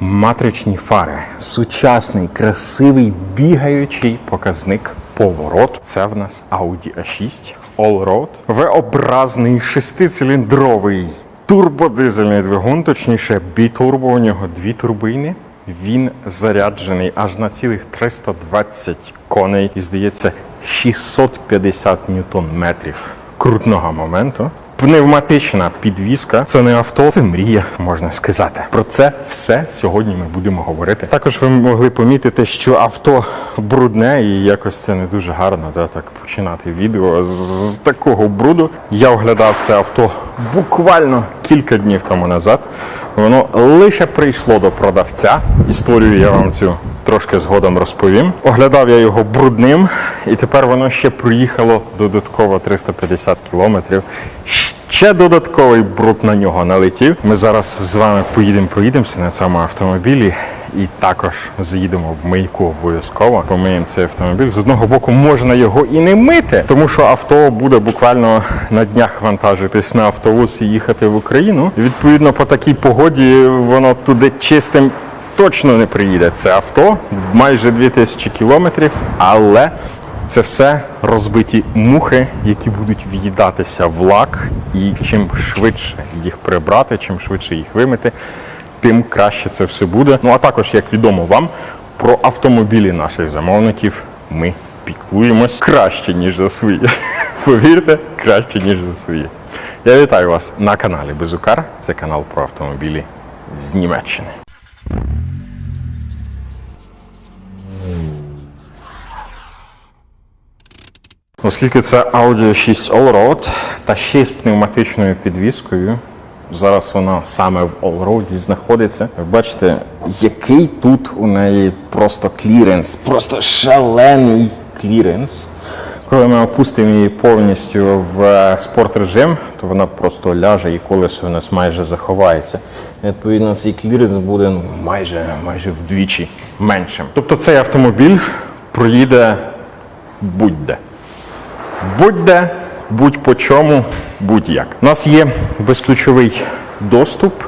Матричні фари, сучасний, красивий, бігаючий показник поворот. Це в нас Audi A6 Allroad. V-образний шестициліндровий турбодизельний двигун, точніше, бітурбо, у нього дві турбини. Він заряджений аж на цілих 320 коней і, здається, 650 ньютон-метрів крутного моменту. Пневматична підвізка це не авто, це мрія, можна сказати. Про це все сьогодні ми будемо говорити. Також ви могли помітити, що авто брудне і якось це не дуже гарно, да, так починати відео з, такого бруду. Я оглядав це авто буквально кілька днів тому назад. Воно лише прийшло до продавця. Історію я вам цю трошки згодом розповім. Оглядав я його брудним, і тепер воно ще проїхало додатково 350 кілометрів. Ще додатковий бруд на нього налетів. Ми зараз з вами поїдемо, проїдемося на цьому автомобілі. І також заїдемо в мийку обов'язково. Помиємо цей автомобіль. З одного боку можна його і не мити, тому що авто буде буквально на днях вантажитись на автобус і їхати в Україну. Відповідно, по такій погоді воно туди чистим точно не приїде. Це авто майже 2000 кілометрів, але це все розбиті мухи, які будуть в'їдатися в лак, і чим швидше їх прибрати, чим швидше їх вимити, тим краще це все буде. Ну а також, як відомо вам, про автомобілі наших замовників ми піклуємось краще, ніж за свої. Повірте, краще, ніж за свої. Я вітаю вас на каналі Безукар. Це канал про автомобілі з Німеччини. Оскільки це Audi 6 Allroad та ще й з пневматичною підвіскою, зараз вона саме в Allroad знаходиться. Ви бачите, який тут у неї просто кліренс, просто шалений кліренс. Коли ми опустимо її повністю в спорт режим, то вона просто ляже і колесо у нас майже заховається. Відповідно, цей кліренс буде майже, майже вдвічі меншим. Тобто цей автомобіль проїде будь-де. Будь-де, будь по чому, будь-як. У нас є безключовий доступ.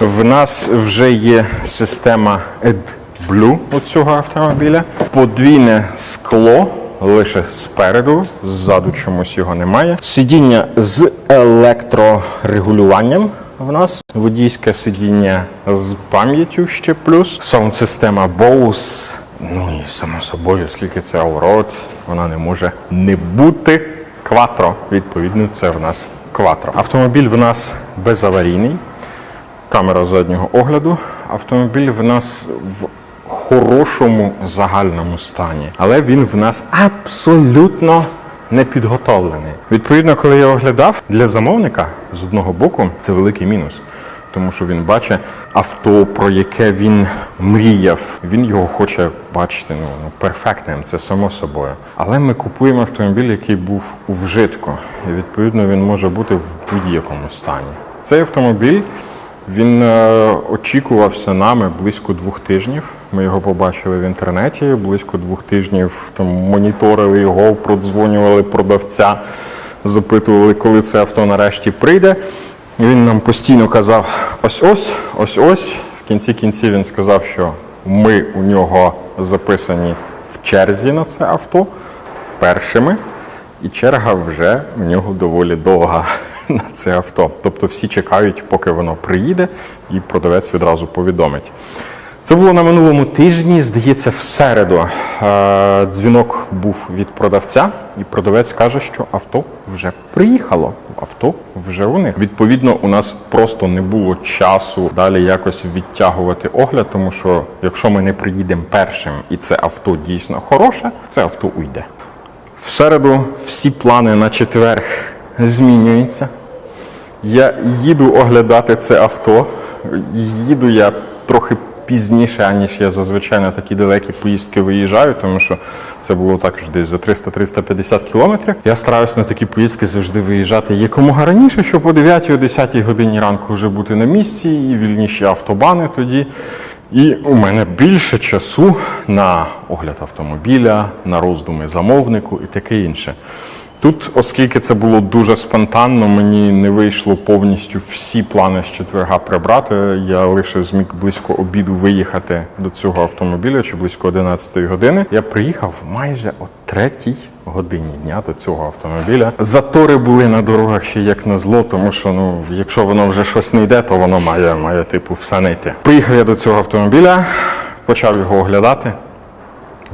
В нас вже є система AdBlue у цього автомобіля. Подвійне скло лише спереду, ззаду чомусь його немає. Сидіння з електрорегулюванням. В нас водійське сидіння з пам'яттю ще плюс. Саунд-система Bose Ну і само собою, оскільки це Allroad, вона не може не бути кватро. Відповідно, це в нас кватро. Автомобіль в нас безаварійний, камера заднього огляду. Автомобіль в нас в хорошому загальному стані, але він в нас абсолютно не підготовлений. Відповідно, коли я оглядав для замовника з одного боку, це великий мінус тому що він бачить авто, про яке він мріяв. Він його хоче бачити ну, ну перфектним, це само собою. Але ми купуємо автомобіль, який був у вжитку, і відповідно він може бути в будь-якому стані. Цей автомобіль. Він е, очікувався нами близько двох тижнів. Ми його побачили в інтернеті. Близько двох тижнів там моніторили його, продзвонювали продавця, запитували, коли це авто нарешті прийде. Він нам постійно казав: ось-ось, ось-ось. В кінці кінців він сказав, що ми у нього записані в черзі на це авто першими, і черга вже в нього доволі довга на це авто. Тобто всі чекають, поки воно приїде, і продавець відразу повідомить. Це було на минулому тижні, здається, в середу. Е, Дзвінок був від продавця, і продавець каже, що авто вже приїхало. Авто вже у них. Відповідно, у нас просто не було часу далі якось відтягувати огляд, тому що якщо ми не приїдемо першим, і це авто дійсно хороше, це авто уйде. В середу всі плани на четвер змінюються. Я їду оглядати це авто. Їду я трохи пізніше, аніж я зазвичай на такі далекі поїздки виїжджаю, тому що це було також десь за 300-350 кілометрів. Я стараюся на такі поїздки завжди виїжджати якомога раніше, щоб о 9-10 годині ранку вже бути на місці, і вільніші автобани тоді. І у мене більше часу на огляд автомобіля, на роздуми замовнику і таке інше. Тут, оскільки це було дуже спонтанно, мені не вийшло повністю всі плани з четверга прибрати. Я лише зміг близько обіду виїхати до цього автомобіля чи близько 11 години. Я приїхав майже о 3 годині дня до цього автомобіля. Затори були на дорогах ще як на зло, тому що ну, якщо воно вже щось не йде, то воно має, має типу все не йти. Приїхав я до цього автомобіля, почав його оглядати.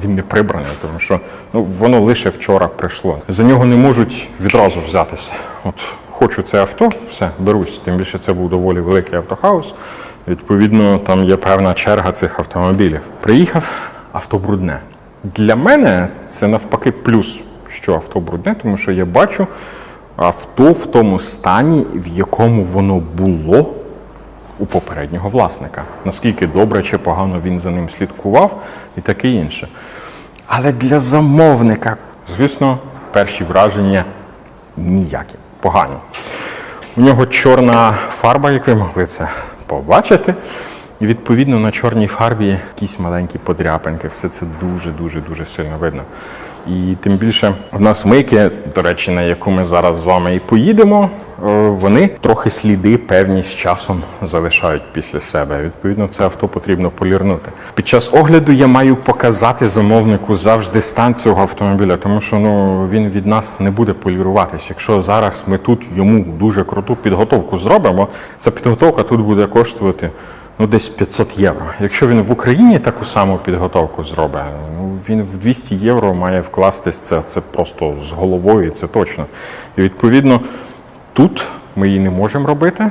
Він не прибраний, тому що ну, воно лише вчора прийшло. За нього не можуть відразу взятися. От хочу це авто, все, берусь. Тим більше це був доволі великий автохаус. Відповідно, там є певна черга цих автомобілів. Приїхав авто брудне. Для мене це навпаки плюс, що авто брудне, тому що я бачу авто в тому стані, в якому воно було у попереднього власника. Наскільки добре чи погано він за ним слідкував і таке інше. Але для замовника, звісно, перші враження ніякі, погані. У нього чорна фарба, як ви могли це побачити. І відповідно на чорній фарбі якісь маленькі подряпинки. Все це дуже-дуже дуже сильно видно. І тим більше в нас мийки, до речі, на яку ми зараз з вами і поїдемо, вони трохи сліди певні з часом залишають після себе. Відповідно, це авто потрібно полірнути. Під час огляду я маю показати замовнику завжди стан цього автомобіля, тому що ну він від нас не буде поліруватись. Якщо зараз ми тут йому дуже круту підготовку зробимо, ця підготовка тут буде коштувати ну десь 500 євро. Якщо він в Україні таку саму підготовку зробить, ну він в 200 євро має вкластись це, це просто з головою, це точно. І відповідно тут ми її не можемо робити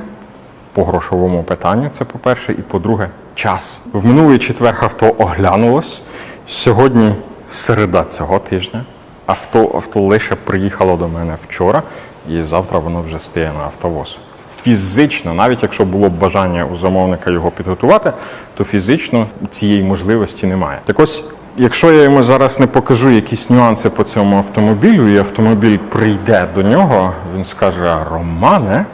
по грошовому питанню. Це по-перше, і по-друге, час. В минулий четвер авто оглянулось. Сьогодні середа цього тижня. Авто, авто лише приїхало до мене вчора, і завтра воно вже стає на автовоз. Фізично, навіть якщо було б бажання у замовника його підготувати, то фізично цієї можливості немає. Так ось, якщо я йому зараз не покажу якісь нюанси по цьому автомобілю, і автомобіль прийде до нього, він скаже: Романе,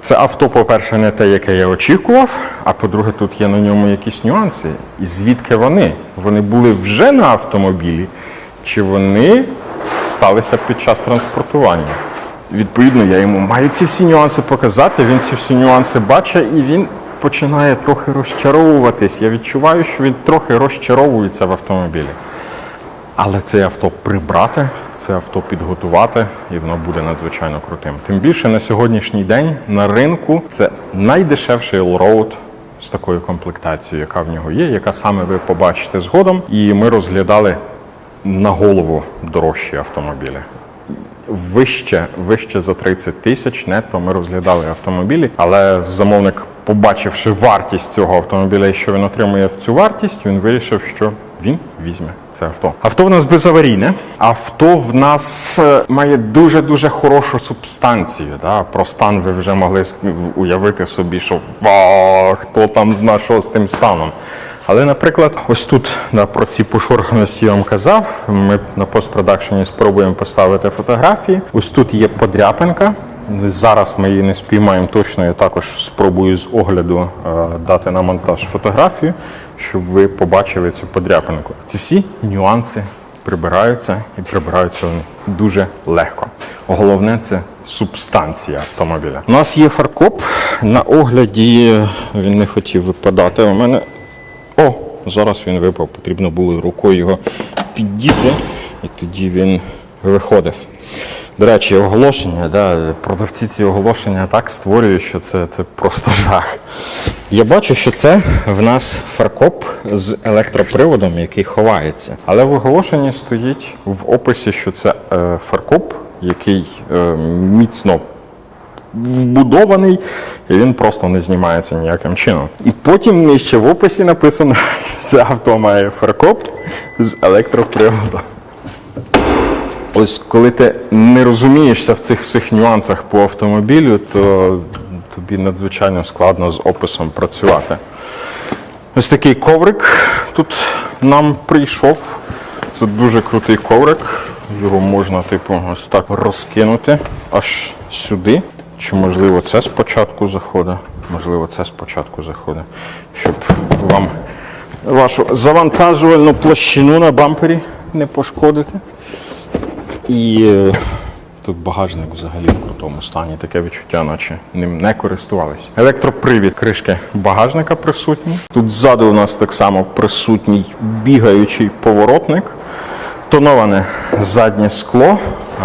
це авто, по-перше, не те, яке я очікував. А по-друге, тут є на ньому якісь нюанси. І звідки вони? Вони були вже на автомобілі, чи вони сталися під час транспортування? Відповідно, я йому маю ці всі нюанси показати. Він ці всі нюанси бачить і він починає трохи розчаровуватись. Я відчуваю, що він трохи розчаровується в автомобілі. Але це авто прибрати, це авто підготувати, і воно буде надзвичайно крутим. Тим більше на сьогоднішній день на ринку це найдешевший allroad з такою комплектацією, яка в нього є, яка саме ви побачите згодом. І ми розглядали на голову дорожчі автомобілі. Вище, вище за 30 тисяч нетто ми розглядали автомобілі, але замовник, побачивши вартість цього автомобіля і що він отримує в цю вартість, він вирішив, що він візьме це авто. Авто в нас безаварійне. Авто в нас е, має дуже дуже хорошу субстанцію. Да? Про стан ви вже могли уявити собі, що «Ва, хто там зна, що з тим станом. Але, наприклад, ось тут да, про ці пошорханості я вам казав. Ми на постпродакшені спробуємо поставити фотографії. Ось тут є подряпинка. Зараз ми її не спіймаємо точно. Я також спробую з огляду е, дати на монтаж фотографію, щоб ви побачили цю подряпинку. Ці всі нюанси прибираються і прибираються вони дуже легко. Головне це субстанція автомобіля. У нас є фаркоп на огляді. Він не хотів випадати. У мене о, зараз він випав. Потрібно було рукою його піддіти, і тоді він виходив. До речі, оголошення, да, продавці ці оголошення так створюють, що це, це просто жах. Я бачу, що це в нас фаркоп з електроприводом, який ховається. Але в оголошенні стоїть в описі, що це е, фаркоп, який е, міцно вбудований, і він просто не знімається ніяким чином. І потім нижче в описі написано, що це авто має фаркоп з електроприводом. Ось коли ти не розумієшся в цих всіх нюансах по автомобілю, то тобі надзвичайно складно з описом працювати. Ось такий коврик тут нам прийшов. Це дуже крутий коврик. Його можна, типу, ось так розкинути аж сюди. Чи можливо це спочатку заходить? Можливо, це спочатку заходить, щоб вам вашу завантажувальну площину на бампері не пошкодити. І е, тут багажник взагалі в крутому стані. Таке відчуття, наче ним не користувалися. Електропривід кришки багажника присутній. Тут ззаду у нас так само присутній бігаючий поворотник. Тоноване заднє скло.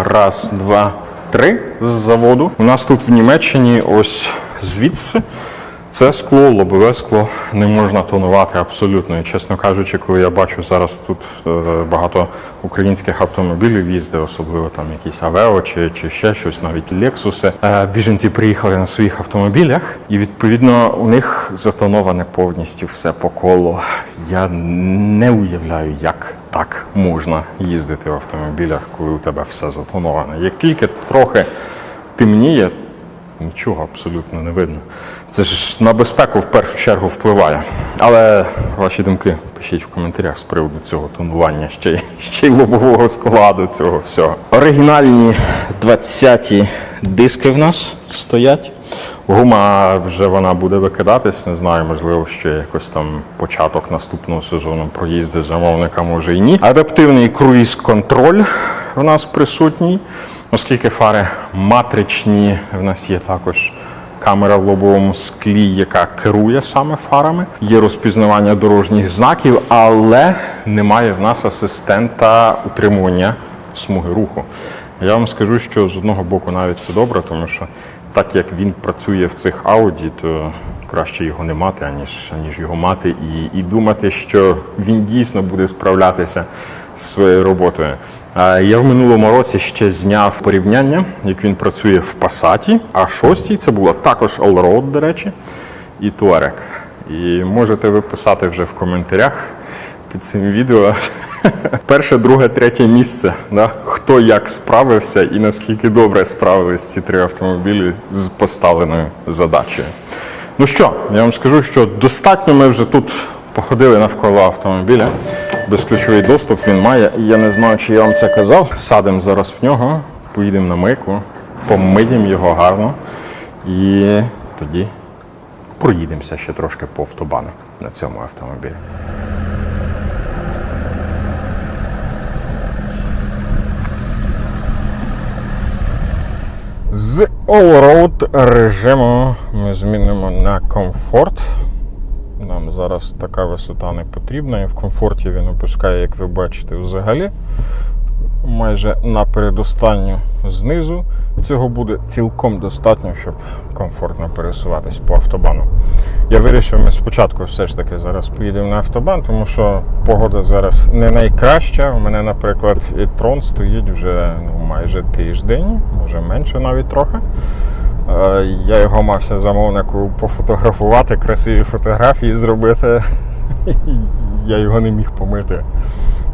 Раз, два, три з заводу. У нас тут в Німеччині ось звідси. Це скло, лобове скло не можна тонувати абсолютно. І, чесно кажучи, коли я бачу зараз тут е, багато українських автомобілів їздить, особливо там якісь Авео чи, чи ще щось, навіть Лексуси. Е, Біженці приїхали на своїх автомобілях, і відповідно у них затоноване повністю все по колу. Я не уявляю, як так можна їздити в автомобілях, коли у тебе все затоноване. Як тільки трохи темніє, Нічого абсолютно не видно. Це ж на безпеку в першу чергу впливає. Але ваші думки пишіть в коментарях з приводу цього тонування, ще, ще й лобового складу цього всього. Оригінальні 20-ті диски в нас стоять. Гума вже вона буде викидатись, не знаю, можливо, ще якось там початок наступного сезону проїзди замовника може і ні. Адаптивний круїз-контроль в нас присутній, оскільки фари матричні, в нас є також камера в лобовому склі, яка керує саме фарами. Є розпізнавання дорожніх знаків, але немає в нас асистента утримування смуги руху. Я вам скажу, що з одного боку навіть це добре, тому що так як він працює в цих ауді, то краще його не мати, аніж, аніж його мати, і, і думати, що він дійсно буде справлятися своєю роботою. Я в минулому році ще зняв порівняння, як він працює в Пасаті, а шостій це була також Allroad, до речі, і Touareg. І можете ви писати вже в коментарях під цим відео. Перше, друге, третє місце. Да? Хто як справився і наскільки добре справились ці три автомобілі з поставленою задачею. Ну що, я вам скажу, що достатньо ми вже тут походили навколо автомобіля. Безключовий доступ він має. Я не знаю, чи я вам це казав. Садимо зараз в нього, поїдемо на мийку, помиємо його гарно і тоді проїдемося ще трошки по автобану на цьому автомобілі. З Allroad режиму ми змінимо на комфорт. Нам зараз така висота не потрібна, і в комфорті він опускає, як ви бачите, взагалі майже на передостанню знизу. Цього буде цілком достатньо, щоб комфортно пересуватись по автобану. Я вирішив, ми спочатку все ж таки зараз поїдемо на автобан, тому що погода зараз не найкраща. У мене, наприклад, і трон стоїть вже ну, майже тиждень, може менше навіть трохи. Е, Я його мався замовнику пофотографувати, красиві фотографії зробити. Я його не міг помити.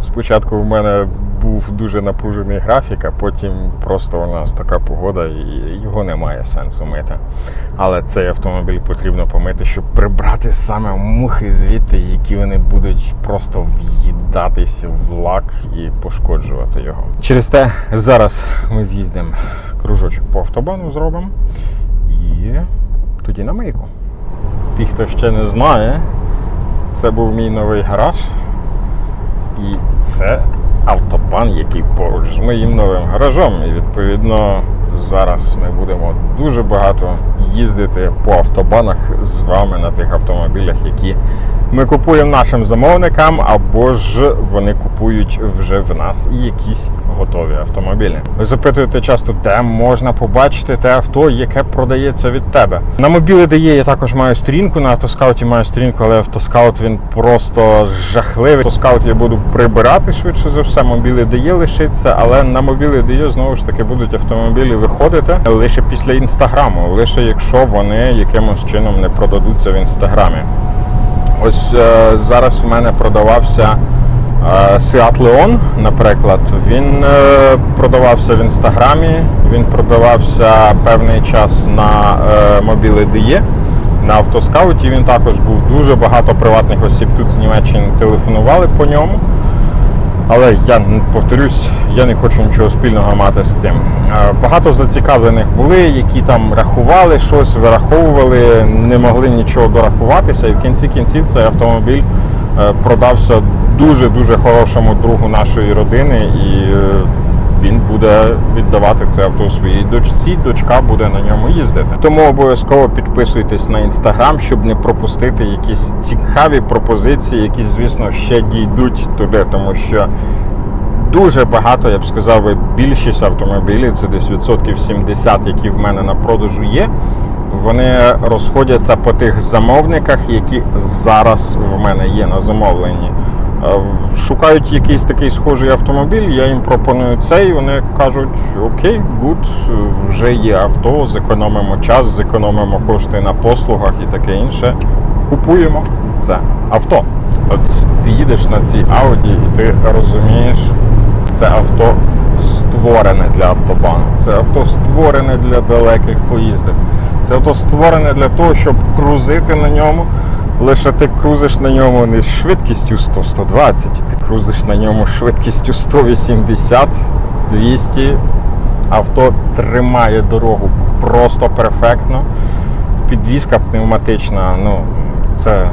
Спочатку в мене був дуже напружений графік, а потім просто у нас така погода, і його немає сенсу мити. Але цей автомобіль потрібно помити, щоб прибрати саме мухи звідти, які вони будуть просто в'їдатись в лак і пошкоджувати його. Через те зараз ми з'їздимо кружочок по автобану, зробимо і тоді на мийку. Ті, хто ще не знає, це був мій новий гараж. І це автобан, який поруч з моїм новим гаражом. І відповідно зараз ми будемо дуже багато їздити по автобанах з вами на тих автомобілях, які ми купуємо нашим замовникам, або ж вони купують вже в нас якісь готові автомобілі. Ви запитуєте часто, де можна побачити те авто, яке продається від тебе. На мобілі де є, я також маю сторінку, на автоскауті маю сторінку, але автоскаут він просто жахливий. Автоскаут я буду прибирати швидше за все. Мобілі де є лишиться, але на мобілі де є знову ж таки будуть автомобілі виходити лише після інстаграму, лише якщо вони якимось чином не продадуться в інстаграмі. Ось е, зараз в мене продавався е, Seat Leon, наприклад. Він е, продавався в інстаграмі, він продавався певний час на мобілі DE. На автоскауті він також був дуже багато приватних осіб тут з Німеччини телефонували по ньому. Але я повторюсь, я не хочу нічого спільного мати з цим. Багато зацікавлених були, які там рахували щось, вираховували, не могли нічого дорахуватися. І в кінці кінців цей автомобіль е, продався дуже дуже хорошому другу нашої родини. І е, він буде віддавати це авто своїй дочці. Дочка буде на ньому їздити. Тому обов'язково підписуйтесь на інстаграм, щоб не пропустити якісь цікаві пропозиції, які, звісно, ще дійдуть туди, тому що. Дуже багато, я б сказав, більшість автомобілів, це десь відсотків 70, які в мене на продажу є. Вони розходяться по тих замовниках, які зараз в мене є на замовленні. Шукають якийсь такий схожий автомобіль, я їм пропоную цей, вони кажуть, окей, гуд, вже є авто, зекономимо час, зекономимо кошти на послугах і таке інше. Купуємо це авто. От ти їдеш на цій Audi і ти розумієш, це авто створене для автобану. Це авто створене для далеких поїздок. Це авто створене для того, щоб крузити на ньому. Лише ти крузиш на ньому не швидкістю 100-120, ти крузиш на ньому швидкістю 180, 200. Авто тримає дорогу просто перфектно. Підвізка пневматична, ну це,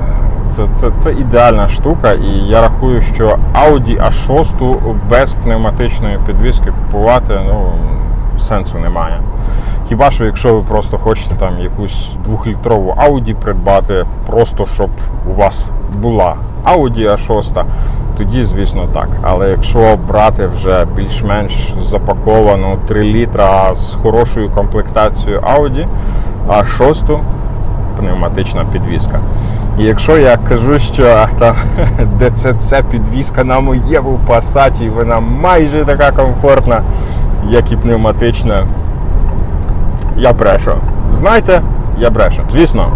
це, це, це ідеальна штука, і я рахую, що Audi A6 без пневматичної підвізки купувати ну, сенсу немає. Хіба що якщо ви просто хочете там якусь двохлітрову Audi придбати, просто щоб у вас була Audi A6, тоді, звісно, так. Але якщо брати вже більш-менш запаковану 3 літра з хорошою комплектацією Audi, A6 пневматична підвізка. І якщо я кажу, що там ДЦЦ підвізка на моєму пасаті, вона майже така комфортна, як і пневматична, я брешу. Знаєте, я брешу. Звісно,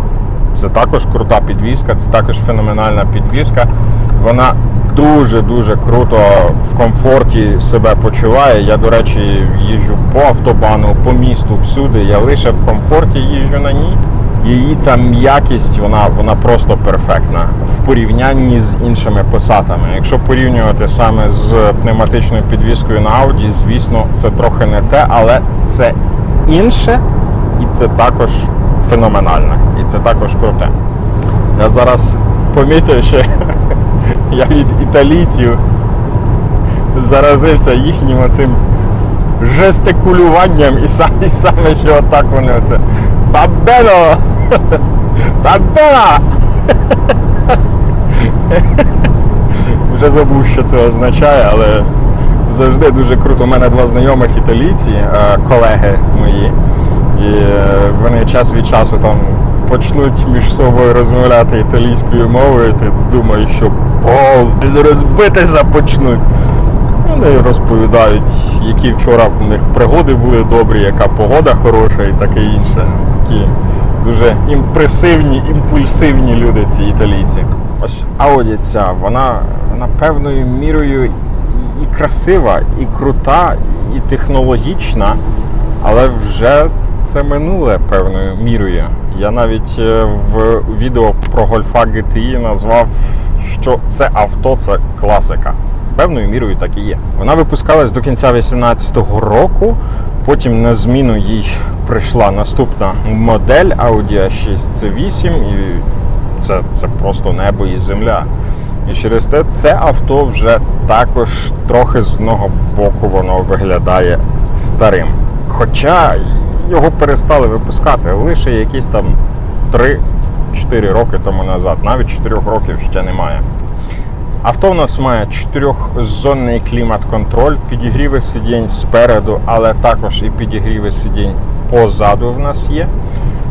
це також крута підвізка, це також феноменальна підвізка. Вона дуже-дуже круто в комфорті себе почуває. Я, до речі, їжджу по автобану, по місту, всюди. Я лише в комфорті їжджу на ній. Її ця м'якість, вона, вона просто перфектна в порівнянні з іншими посадами. Якщо порівнювати саме з пневматичною підвіскою на Audi, звісно, це трохи не те, але це інше, і це також феноменальне, і це також круте. Я зараз помітив, що я від італійців заразився їхнім оцим жестикулюванням і саме, саме що отак вони оце Бабено! Бабена! Вже забув, що це означає, але завжди дуже круто. У мене два знайомих італійці, е, колеги мої, і е, вони час від часу там почнуть між собою розмовляти італійською мовою, ти думаєш, що о, зараз битися почнуть. Вони розповідають, які вчора в них пригоди були добрі, яка погода хороша і таке інше. Такі дуже імпресивні, імпульсивні люди, ці італійці. Ось Audi ця, вона, вона певною мірою і, красива, і крута, і технологічна, але вже це минуле певною мірою. Я навіть е, в відео про Гольфа GTI назвав, що це авто це класика. Певною мірою так і є. Вона випускалась до кінця 2018 року. Потім на зміну їй прийшла наступна модель Audi A6 C8, і це, це просто небо і земля. І через те це авто вже також трохи з одного боку воно виглядає старим. Хоча його перестали випускати лише якісь там 3-4 роки тому назад, навіть 4 років ще немає. Авто у нас має чотирьохзонний клімат-контроль, підігріви сидінь спереду, але також і підігріви сидінь позаду в нас є.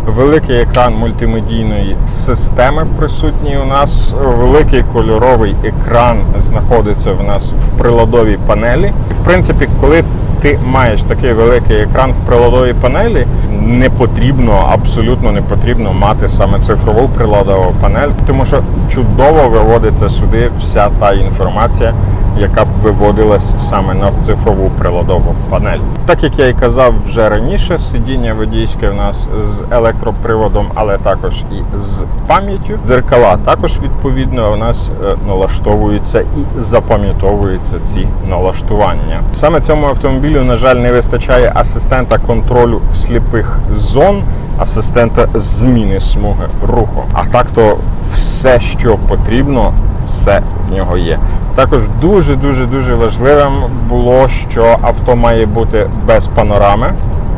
Великий екран мультимедійної системи присутній у нас. Великий кольоровий екран знаходиться в нас в приладовій панелі. В принципі, коли ти маєш такий великий екран в приладовій панелі, не потрібно, абсолютно не потрібно мати саме цифрову приладову панель, тому що чудово виводиться сюди вся та інформація, яка б виводилась саме на цифрову приладову панель. Так як я і казав вже раніше, сидіння водійське в нас з електроприводом, але також і з пам'яттю. Дзеркала також відповідно у нас е, налаштовуються і запам'ятовуються ці налаштування. Саме цьому автомобілю, на жаль, не вистачає асистента контролю сліпих зон, асистента зміни смуги руху. А так то все, що потрібно, все в нього є. Також дуже дуже дуже важливим було, що авто має бути без панорами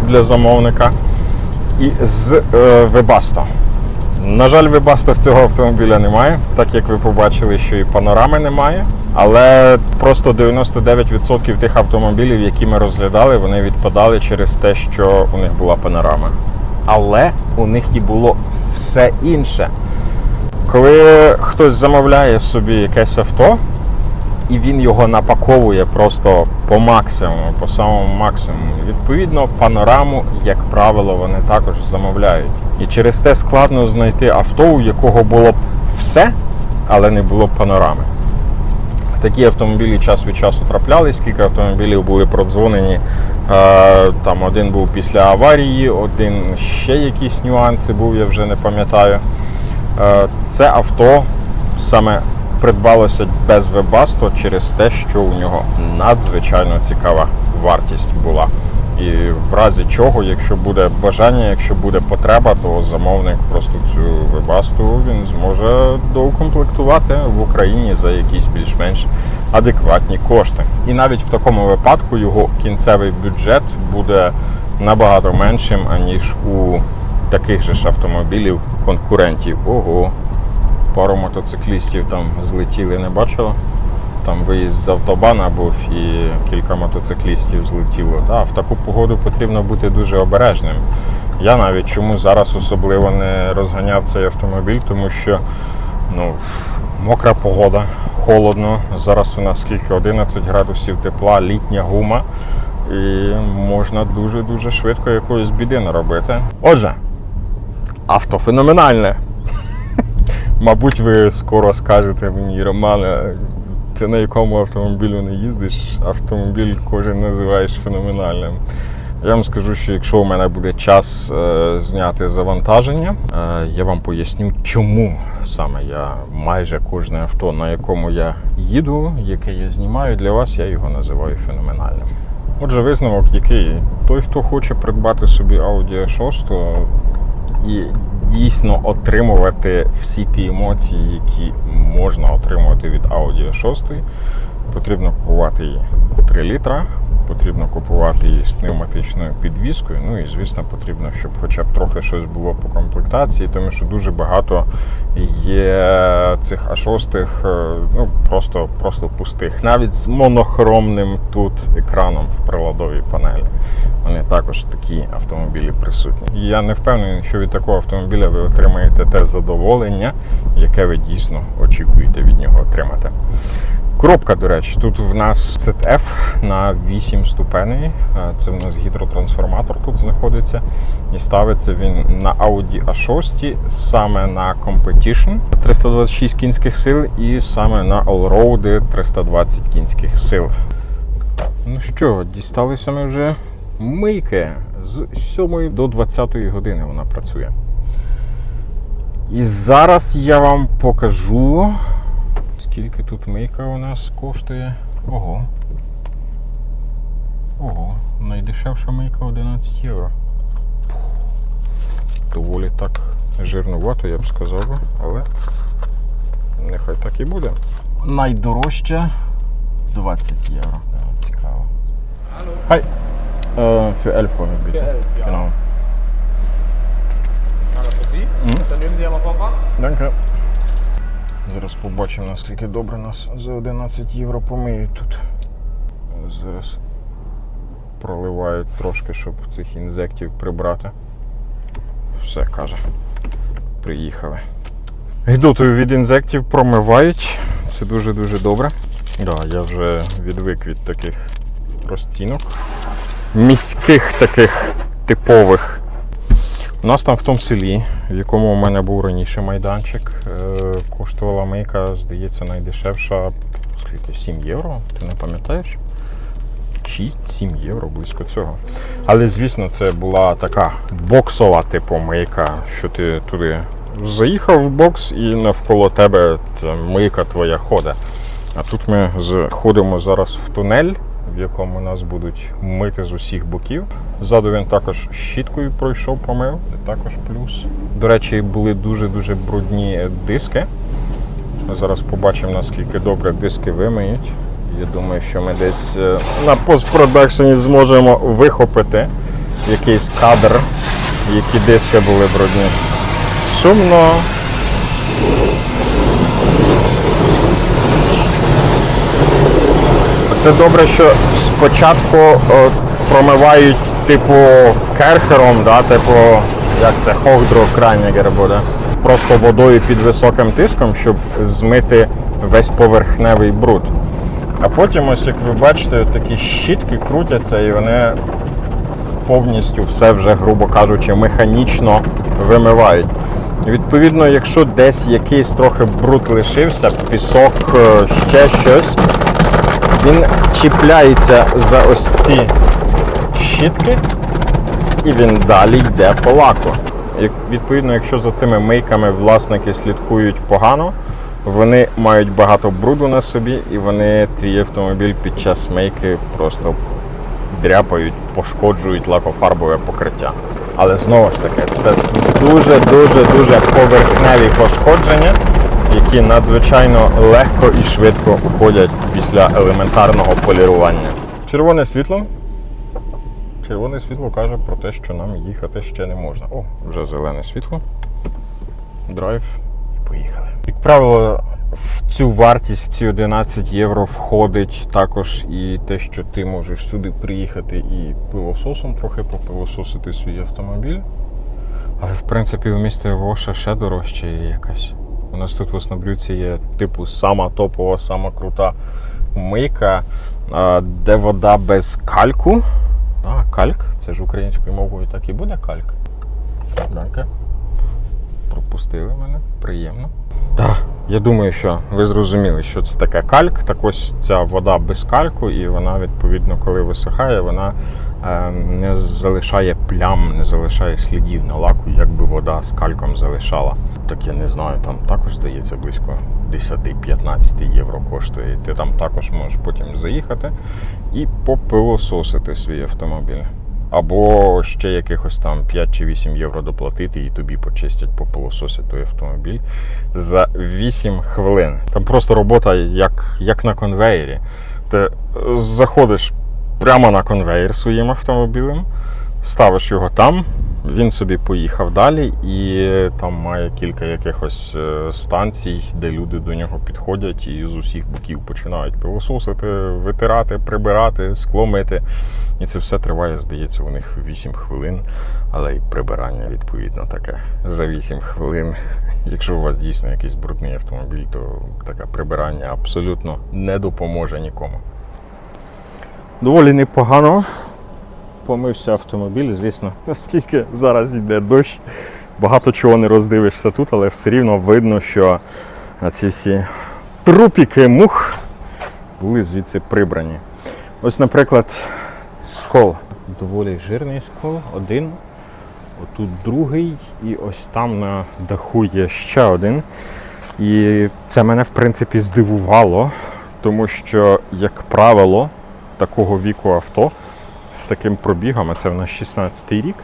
для замовника і з е, Webasto. На жаль, Webasto цього автомобіля немає, так як ви побачили, що і панорами немає. Але просто 99% тих автомобілів, які ми розглядали, вони відпадали через те, що у них була панорама. Але у них і було все інше. Коли хтось замовляє собі якесь авто, і він його напаковує просто по максимуму, по самому максимуму. Відповідно, панораму, як правило, вони також замовляють. І через те складно знайти авто, у якого було б все, але не було б панорами. Такі автомобілі час від часу траплялись, кілька автомобілів були продзвонені. Е, Там один був після аварії, один ще якісь нюанси був, я вже не пам'ятаю. Е, Це авто саме придбалося без Webasto через те, що у нього надзвичайно цікава вартість була. І в разі чого, якщо буде бажання, якщо буде потреба, то замовник просто цю Webasto він зможе доукомплектувати в Україні за якісь більш-менш адекватні кошти. І навіть в такому випадку його кінцевий бюджет буде набагато меншим, аніж у таких же ж автомобілів конкурентів. Ого, пару мотоциклістів там злетіли, не бачила. Там виїзд з автобана був і кілька мотоциклістів злетіло. Да, в таку погоду потрібно бути дуже обережним. Я навіть чому зараз особливо не розганяв цей автомобіль, тому що ну, мокра погода, холодно. Зараз у нас скільки 11 градусів тепла, літня гума. І можна дуже-дуже швидко якоїсь біди наробити. Отже, авто феноменальне. Мабуть, ви скоро скажете мені, Романе, ти на якому автомобілю не їздиш, автомобіль кожен називаєш феноменальним. Я вам скажу, що якщо у мене буде час е, зняти завантаження, е, я вам поясню, чому саме я майже кожне авто, на якому я їду, яке я знімаю для вас, я його називаю феноменальним. Отже, висновок який? Той, хто хоче придбати собі Audi A6 і дійсно отримувати всі ті емоції, які можна отримувати від Audi 6, потрібно купувати її 3 літра, потрібно купувати її з пневматичною підвіскою. Ну і звісно, потрібно, щоб хоча б трохи щось було по комплектації, тому що дуже багато є цих А6, ну просто, просто пустих, навіть з монохромним тут екраном в приладовій панелі. Вони також такі автомобілі присутні. Я не впевнений, що від такого автомобіля ви отримаєте те задоволення, яке ви дійсно очікуєте від нього отримати. Коробка, до речі, тут в нас ZF на 8 ступеней. Це в нас гідротрансформатор тут знаходиться. І ставиться він на Audi A6 саме на Competition 326 кінських сил і саме на Allroad 320 кінських сил. Ну що, дісталися ми вже мийки. З 7 до 20 години вона працює. І зараз я вам покажу, скільки тут мийка у нас коштує. Ого. Ого, найдешевша мийка 11 євро. Доволі так жирнувато, я б сказав, але нехай так і буде. Найдорожча 20 євро. Цікаво. Хай. Für 11 Euro bitte. Für 11, ja. Genau. Alles für Sie? Mhm. Dann nehmen Sie einmal Koffer. Дякую. Зараз побачимо, наскільки добре нас за 11 євро помиють тут. Зараз проливають трошки, щоб цих інзектів прибрати. Все, каже. Приїхали. Гідотою від інзектів промивають. Це дуже-дуже добре. Да, я вже відвик від таких розцінок. Міських таких типових. У нас там в тому селі, в якому у мене був раніше майданчик, е, коштувала мийка, здається, найдешевша скільки 7 євро. Ти не пам'ятаєш? 6-7 євро, близько цього. Але, звісно, це була така боксова типу мийка, що ти туди заїхав в бокс і навколо тебе мийка твоя ходить. А тут ми заходимо зараз в тунель, в якому нас будуть мити з усіх боків. Ззаду він також щіткою пройшов, помив. Також плюс. До речі, були дуже-дуже брудні диски. Ми зараз побачимо, наскільки добре диски вимиють. Я думаю, що ми десь е, на постпродакшені зможемо вихопити якийсь кадр, які диски були брудні. Шумно. Це добре, що спочатку е, промивають типу керхером, да, типу, як це, Хохдро Крайнігер буде. Просто водою під високим тиском, щоб змити весь поверхневий бруд. А потім, ось як ви бачите, такі щітки крутяться і вони повністю все вже, грубо кажучи, механічно вимивають. Відповідно, якщо десь якийсь трохи бруд лишився, пісок, е, ще щось, він чіпляється за ось ці щітки і він далі йде по лаку. Відповідно, якщо за цими мийками власники слідкують погано, вони мають багато бруду на собі і вони твій автомобіль під час мийки просто дряпають, пошкоджують лакофарбове покриття. Але знову ж таки, це дуже дуже дуже поверхневі пошкодження, які надзвичайно легко і швидко уходять після елементарного полірування. Червоне світло. Червоне світло каже про те, що нам їхати ще не можна. О, вже зелене світло. Драйв. Поїхали. Як правило, в цю вартість, в ці 11 євро входить також і те, що ти можеш сюди приїхати і пилососом трохи попилососити свій автомобіль. Але в принципі в місті Воша ще дорожче є якась. У нас тут в Основблюці є типу сама топова, сама крута мийка, де вода без кальку. А, кальк, це ж українською мовою так і буде кальк. Данке. Пропустили мене, приємно. Так, я думаю, що ви зрозуміли, що це таке кальк. Так ось ця вода без кальку, і вона, відповідно, коли висихає, вона не залишає плям, не залишає слідів на лаку, якби вода з кальком залишала. Так я не знаю, там також здається близько 10-15 євро коштує. Ти там також можеш потім заїхати і попилососити свій автомобіль. Або ще якихось там 5 чи 8 євро доплатити, і тобі почистять, попилососять той автомобіль за 8 хвилин. Там просто робота як, як на конвеєрі. Ти заходиш прямо на конвеєр своїм автомобілем, ставиш його там, він собі поїхав далі, і там має кілька якихось е, станцій, де люди до нього підходять і з усіх боків починають пилососити, витирати, прибирати, скло мити. І це все триває, здається, у них 8 хвилин, але й прибирання відповідно таке за 8 хвилин. Якщо у вас дійсно якийсь брудний автомобіль, то таке прибирання абсолютно не допоможе нікому. Доволі непогано помився автомобіль, звісно, оскільки зараз йде дощ. Багато чого не роздивишся тут, але все рівно видно, що ці всі трупіки мух були звідси прибрані. Ось, наприклад, скол. Доволі жирний скол, один. Отут другий, і ось там на даху є ще один. І це мене в принципі здивувало, тому що, як правило, такого віку авто з таким пробігом, а це в нас 16 рік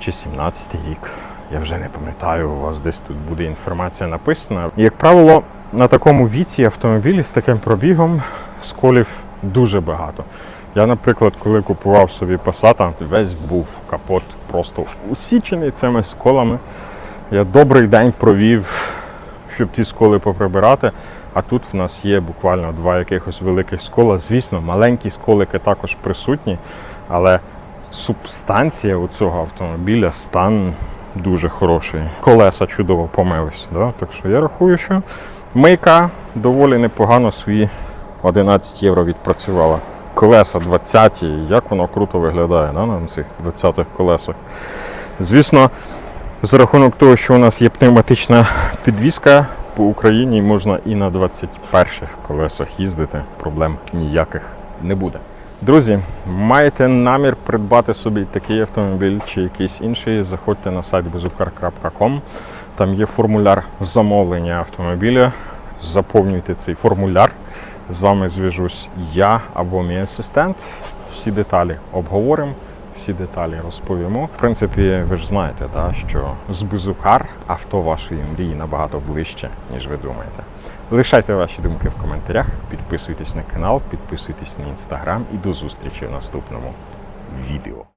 чи 17-й рік. Я вже не пам'ятаю, у вас десь тут буде інформація написана. Як правило, на такому віці автомобілі з таким пробігом сколів дуже багато. Я, наприклад, коли купував собі Passat, весь був капот просто усічений цими сколами. Я добрий день провів, щоб ті сколи поприбирати. А тут в нас є буквально два якихось великих скола. Звісно, маленькі сколики також присутні, але субстанція у цього автомобіля стан дуже хороший. Колеса чудово помилися. Да? Так що я рахую, що мийка доволі непогано свої 11 євро відпрацювала. Колеса 20, як воно круто виглядає да, на цих 20-х колесах. Звісно, за рахунок того, що у нас є пневматична підвізка, по Україні можна і на 21-х колесах їздити, проблем ніяких не буде. Друзі, маєте намір придбати собі такий автомобіль чи якийсь інший, заходьте на сайт bezukar.com. Там є формуляр замовлення автомобіля. Заповнюйте цей формуляр. З вами зв'яжусь я або мій асистент. Всі деталі обговоримо всі деталі розповімо. В принципі, ви ж знаєте, да, що з Бузукар авто вашої мрії набагато ближче, ніж ви думаєте. Лишайте ваші думки в коментарях, підписуйтесь на канал, підписуйтесь на інстаграм і до зустрічі в наступному відео.